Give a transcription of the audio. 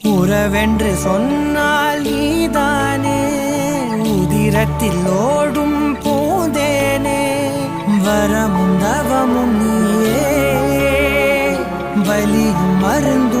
உறவென்று சொன்னால் நீதானே உதிரத்தில் ஓடும் போதேனே வரமும் தவமும் நீயே வலியும் மருந்து